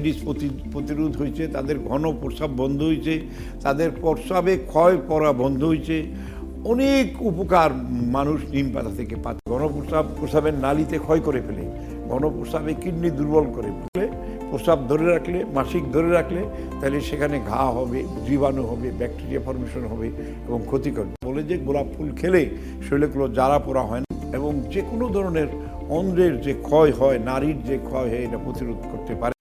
Diabetes প্রতি- প্রতিরোধ হয়েছে, তাদের ঘন প্রস্রাব বন্ধ হয়েছে, তাদের প্রস্রাবে ক্ষয় পড়া বন্ধ হয়েছে। অনেক উপকার মানুষ নিম পাতা থেকে পাচ্ছে। ঘন প্রস্রাব, প্রস্রাবের নালিতে ক্ষয় করে ফেলে, ঘন প্রস্রাবে কিডনি দুর্বল করে ফেলে। প্রস্রাব ধরে রাখলে, মাসিক ধরে রাখলে, তাহলে সেখানে ঘা হবে, জীবাণু হবে, ব্যাকটেরিয়া ফর্মেশন হবে এবং ক্ষতিকর। বলে যে গোলাপ ফুল খেলে শরীরগুলো জ্বালা পোড়া হয় না এবং যে কোনো ধরনের অন্ধ্রের যে ক্ষয় হয়, নারীর যে ক্ষয় হয়, এটা প্রতিরোধ করতে পারে।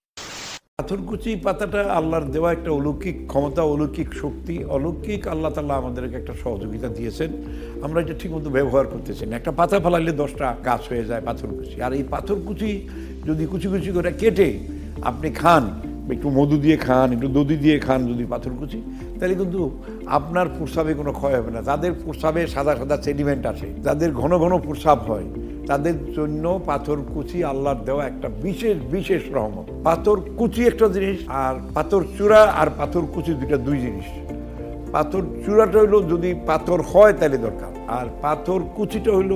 পাথরকুচি পাতাটা আল্লাহর দেওয়া একটা অলৌকিক ক্ষমতা, অলৌকিক শক্তি, অলৌকিক আল্লাহ তাল্লাহ আমাদেরকে একটা সহযোগিতা দিয়েছেন। আমরা এটা ঠিকমতো ব্যবহার করতেছি না। একটা পাতা ফেলাইলে দশটা গাছ হয়ে যায় পাথরকুচি। আর এই পাথরকুচি যদি কুচি কুচি করে কেটে আপনি খান, একটু মধু দিয়ে খান, একটু দধি দিয়ে খান যদি পাথরকুচি, তাহলে কিন্তু আপনার প্রস্রাবে কোনো ক্ষয় হবে না। তাদের প্রস্রাবে সাদা সাদা সেডিমেন্ট আছে যাদের ঘন ঘন প্রস্রাব হয় তাদের জন্য পাথর কুচি আল্লাহর দেওয়া একটা বিশেষ বিশেষ রহমত। পাথর কুচি একটা জিনিস, আর পাথর চূড়া আর পাথর কুচি দুইটা দুই জিনিস। পাথর চূড়াটা হইল যদি পাথর হয় তাহলে দরকার। আর পাথর কুচিটা হইল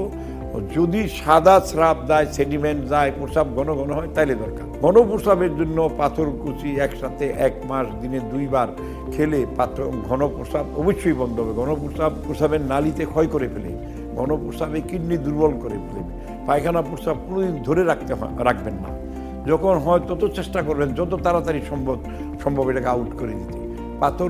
যদি সাদা স্রাব দেয়, সেডিমেন্ট যায় প্রস্রাব ঘন ঘন হয় তাহলে দরকার। ঘন প্রস্রাবের জন্য পাথর কুচি একসাথে এক মাস, দিনে দুইবার খেলে পাথর, ঘন প্রস্রাব অবশ্যই বন্ধ হবে। ঘন প্রস্রাব, প্রস্রাবের নালিতে ক্ষয় করে ফেলে। ঘন প্রস্রাবে কিডনি দুর্বল করে ফেলবে। পায়খানা প্রস্রাব কোনোদিন ধরে রাখতে রাখবেন না। যখন হয় তত চেষ্টা করবেন, যত তাড়াতাড়ি সম্ভব সম্ভব এটাকে আউট করে দিতে। পাথর,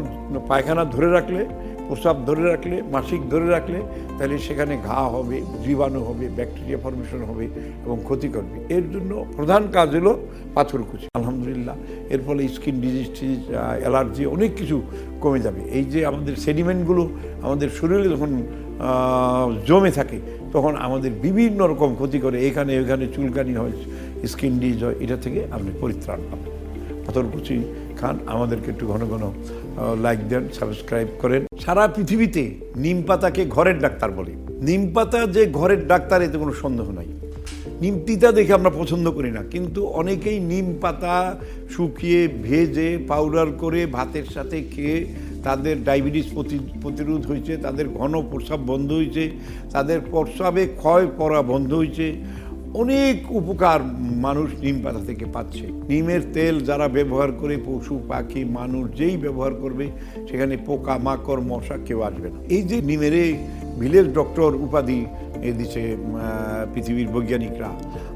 পায়খানা ধরে রাখলে, প্রস্রাব ধরে রাখলে, মাসিক ধরে রাখলে, তাহলে সেখানে ঘা হবে, জীবাণু হবে ব্যাকটেরিয়া ফর্মেশন হবে এবং ক্ষতি করবে। এর জন্য প্রধান কাজ হলো পাথরকুচি আলহামদুলিল্লাহ, এর ফলে স্কিন ডিজিজ টিজিজ অ্যালার্জি অনেক কিছু কমে যাবে। এই যে আমাদের সেডিমেন্টগুলো আমাদের শরীরে যখন জমে থাকে, তখন আমাদের বিভিন্ন রকম ক্ষতি করে। এখানে এখানে চুলকানি হয় স্কিন ডিজ হয়, এটা থেকে আপনি পরিত্রাণ পাবেন। পাথরকুচি খান আমাদেরকে একটু ঘন ঘন লাইক দেন সাবস্ক্রাইব করেন। সারা পৃথিবীতে নিম পাতাকে ঘরের ডাক্তার বলে। নিম পাতা যে ঘরের ডাক্তার, এতে কোনো সন্দেহ নাই। নিম তিতা দেখে আমরা পছন্দ করি না, কিন্তু অনেকেই নিম পাতা শুকিয়ে, ভেজে পাউডার করে ভাতের সাথে খেয়ে তাদের ডায়াবেটিস প্রতি- প্রতিরোধ হয়েছে তাদের ঘন প্রস্রাব বন্ধ হয়েছে তাদের প্রস্রাবে ক্ষয় পড়া বন্ধ হয়েছে। অনেক উপকার মানুষ নিম পাতা থেকে পাচ্ছে। নিমের তেল যারা ব্যবহার করে পশু পাখি মানুষ যেই ব্যবহার করবে সেখানে পোকা মাকড় মশা কেউ আসবে না। এই যে নিমের ভিলেজ ডক্টর উপাধি আহ, পৃথিবীর বৈজ্ঞানিকরা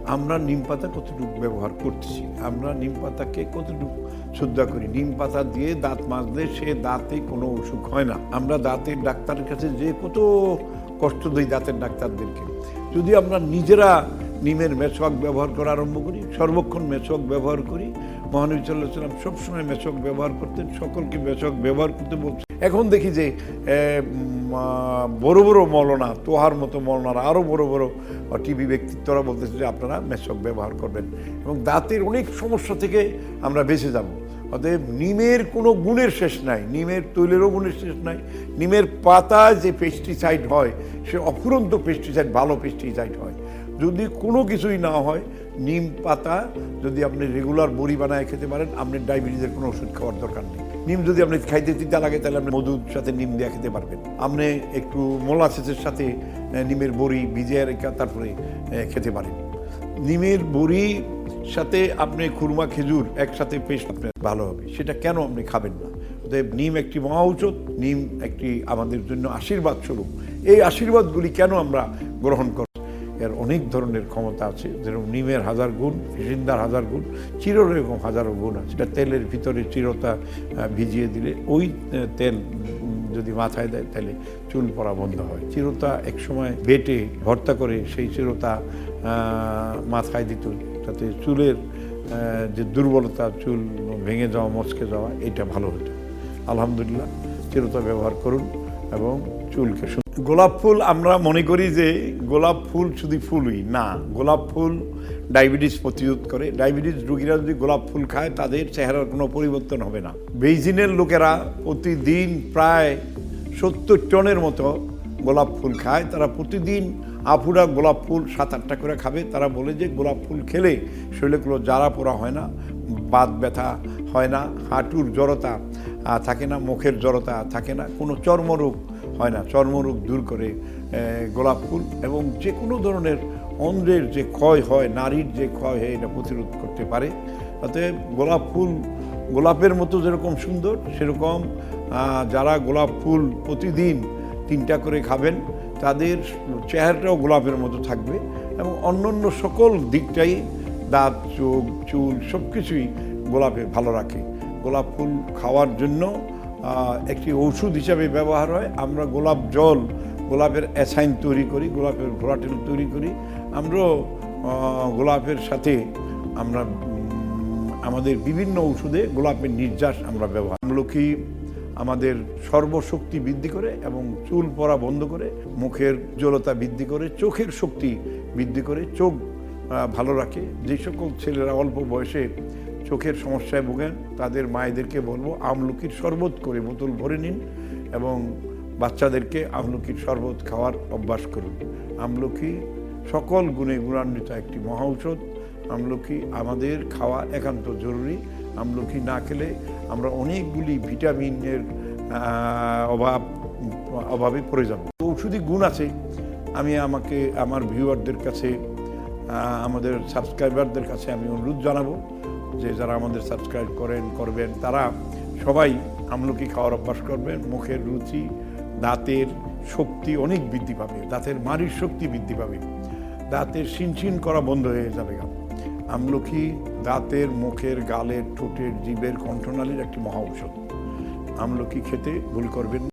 আমরা নিম পাতা কতটুকু ব্যবহার করতেছি? আমরা নিম পাতাকে কতটুকু শ্রদ্ধা করি। নিম পাতা দিয়ে দাঁত মাজলে সে দাঁতে কোনো অসুখ হয় না। আমরা দাঁতের ডাক্তারের কাছে যে কত কষ্ট দিই দাঁতের ডাক্তারদেরকে। যদি আমরা নিজেরা নিমের মেশক ব্যবহার করা আরম্ভ করি, সর্বক্ষণ মেশক ব্যবহার করি, মহানবী সাল্লাহ সবসময় মেশক ব্যবহার করতেন, সকলকে মেসওয়াক ব্যবহার করতে বলছেন। এখন দেখি যে বড় বড় মলনা, তোহার মতো মলনারা আরও বড় বড় টিভি ব্যক্তিত্বরা বলতেছে যে আপনারা মেশক ব্যবহার করবেন এবং দাঁতের অনেক সমস্যা থেকে আমরা বেঁচে যাব। অতএব নিমের কোনো গুণের শেষ নাই, নিমের তৈলেরও গুণের শেষ নাই, নিমের পাতা যে পেস্টিসাইড হয়, সে অফুরন্ত পেস্টিসাইড ভালো পেস্টিসাইড হয়। যদি কোনো কিছুই না হয়, নিম পাতা যদি আপনি রেগুলার বড়ি বানায় খেতে পারেন আপনি ডায়াবেটিসের কোনো ওষুধ খাওয়ার দরকার নেই। নিম যদি আপনি খাইতে তিতা লাগে, তাহলে আপনি মধুর সাথে নিম দিয়ে খেতে পারবেন। আপনি একটু মোলাসেসের সাথে নিমের বড়ি ভিজিয়ে রেখে তারপরে খেতে পারেন। নিমের বড়ি সাথে আপনি খুরমা, খেজুর একসাথে পেস্ট আপনার ভালো হবে। সেটা কেন আপনি খাবেন না? অতএব নিম একটি মহা ঔষধ, নিম একটি আমাদের জন্য আশীর্বাদ স্বরূপ। এই আশীর্বাদগুলি কেন আমরা গ্রহণ কর? এর অনেক ধরনের ক্ষমতা আছে। যেরকম নিমের হাজার গুণ ভিসিন্দার হাজার গুণ, চিরর এরকম হাজারো গুণ আছে। এটা তেলের ভিতরে চিরতা ভিজিয়ে দিলে ওই তেল যদি মাথায় দেয় তাহলে চুল পড়া বন্ধ হয়। চিরতা একসময় বেটে ভর্তা করে সেই চিরতা মাথায় দিত। তাতে চুলের যে দুর্বলতা, চুল ভেঙে যাওয়া, মচকে যাওয়া, এটা ভালো হতো। আলহামদুলিল্লাহ চিরতা ব্যবহার করুন এবং চুলকে গোলাপ ফুল আমরা মনে করি যে গোলাপ ফুল শুধু ফুলই না, গোলাপ ফুল ডায়াবেটিস প্রতিরোধ করে। ডায়াবেটিস রোগীরা যদি গোলাপ ফুল খায়, তাদের চেহারার কোনো পরিবর্তন হবে না। বেইজিনের লোকেরা প্রতিদিন প্রায় সত্তর টনের মতো গোলাপ ফুল খায়। তারা প্রতিদিন আফুরা গোলাপ ফুল সাত আটটা করে খাবে। তারা বলে যে গোলাপ ফুল খেলে শরীরে কোনো জ্বালা পোড়া হয় না, বাত ব্যথা হয় না, হাঁটুর জড়তা থাকে না, মুখের জড়তা থাকে না, কোনো চর্মরোগ হয় না। চর্মরোগ দূর করে গোলাপ ফুল এবং যে কোনো ধরনের অন্ধ্রের যে ক্ষয় হয়, নারীর যে ক্ষয় হয়, এটা প্রতিরোধ করতে পারে। তাতে গোলাপ ফুল গোলাপের মতো যেরকম সুন্দর, সেরকম যারা গোলাপ ফুল প্রতিদিন তিনটা করে খাবেন তাদের চেহারাটাও গোলাপের মতো থাকবে এবং অন্যান্য সকল দিকটাই দাঁত, চোখ, চুল সব কিছুই গোলাপে ভালো রাখে। গোলাপ ফুল খাওয়ার জন্য একটি ঔষধ হিসাবে ব্যবহার হয়। আমরা গোলাপ জল, গোলাপের অ্যাসাইন তৈরি করি, গোলাপের ভোলাটেল তৈরি করি। আমরাও গোলাপের সাথে আমরা আমাদের বিভিন্ন ঔষধে গোলাপের নির্যাস আমরা ব্যবহার আমলকি আমাদের সর্বশক্তি বৃদ্ধি করে এবং চুল পড়া বন্ধ করে, মুখের জলতা বৃদ্ধি করে, চোখের শক্তি বৃদ্ধি করে, চোখ ভালো রাখে। যে সকল ছেলেরা অল্প বয়সে চোখের সমস্যায় ভোগেন, তাদের মায়েদেরকে বলব, আমলকির শরবত করে বোতল ভরে নিন এবং বাচ্চাদেরকে আমলকির শরবত খাওয়ার অভ্যাস করুন। আমলকি সকল গুণে গুণান্বিত একটি মহা ঔষধ। আমলকি আমাদের খাওয়া একান্ত জরুরি। আমলকি না খেলে আমরা অনেকগুলি ভিটামিনের অভাব, অভাবে পড়ে যাব। ঔষধি গুণ আছে। আমি আমাকে, আমার ভিউয়ারদের কাছে আমাদের সাবস্ক্রাইবারদের কাছে আমি অনুরোধ জানাব যে যারা আমাদের সাবস্ক্রাইব করেন, করবেন, তারা সবাই আমলকি খাওয়ার অভ্যাস করবেন। মুখের রুচি, দাঁতের শক্তি অনেক বৃদ্ধি পাবে। দাঁতের মারির শক্তি বৃদ্ধি পাবে। দাঁতের শিনশিন করা বন্ধ হয়ে যাবে আমলকি দাঁতের মুখের গালের ঠোঁটের জীবের কণ্ঠনালীর একটি মহা ঔষধ আমলকি খেতে ভুল করবেন।